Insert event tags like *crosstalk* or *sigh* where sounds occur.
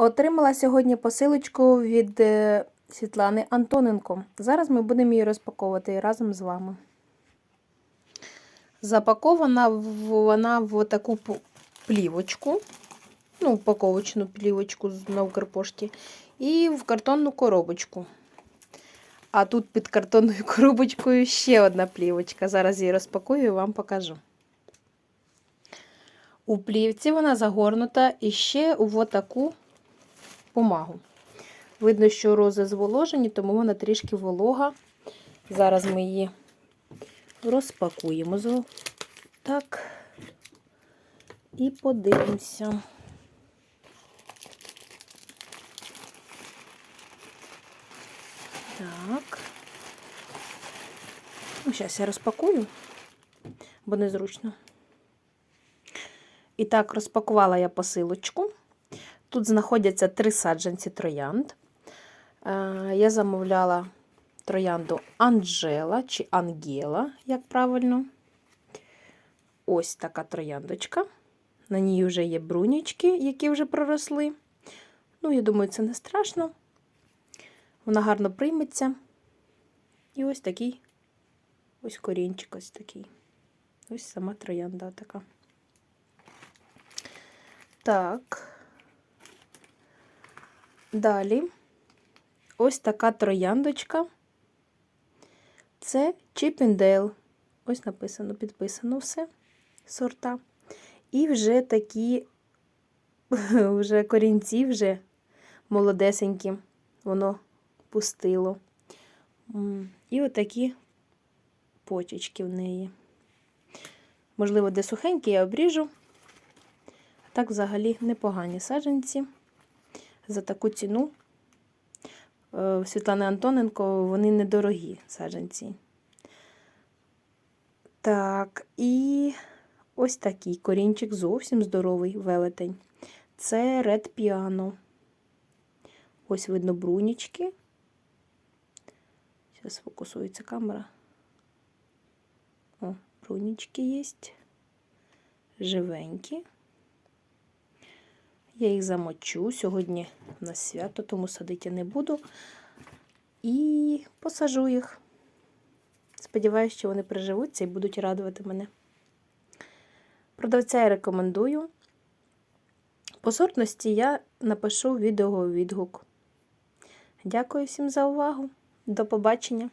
Отримала сьогодні посилочку від е, Світлани Антоненко. Зараз ми будемо її розпаковувати разом з вами. Запакована вона в таку плівочку, ну, упаковочну плівочку на Укрпошті, і в картонну коробочку. А тут під картонною коробочкою ще одна плівочка. Зараз її розпакую і вам покажу. У плівці вона загорнута і ще в таку помагу. Видно, що рози зволожені, тому вона трішки волога. Зараз ми її розпакуємо. Так. І подивимося. Так. Ну, зараз я розпакую, бо незручно. І так, розпакувала я посилочку. Тут знаходяться три саджанці троянд. Е, Я замовляла троянду Анджела чи Ангела, як правильно. Ось така трояндочка. На ній вже є брунічки, які вже проросли. Ну, я думаю, це не страшно. Вона гарно прийметься. І ось такий ось корінчик, ось такий. Ось сама троянда така. Так. Далі ось така трояндочка. Це Чіпіндейл. Ось написано, підписано все сорта. І вже такі *laughs* вже корінці, вже молодесенькі, воно пустило. І отакі почечки в неї. Можливо, де сухенькі я обріжу. Так, взагалі, непогані саджанці. За таку ціну е, в Світлани Антоненко вони недорогі саджанці. Так, і ось такий корінчик зовсім здоровий велетень. Це Red Piano. Ось видно брунічки. Зараз фокусується камера. О, брунічки є. Живенькі. Я їх замочу. Сьогодні на свято, тому садити не буду. І посажу їх. Сподіваюся, що вони приживуться і будуть радувати мене. Продавця я рекомендую. По сортності я напишу відеовідгук. Дякую всім за увагу. До побачення!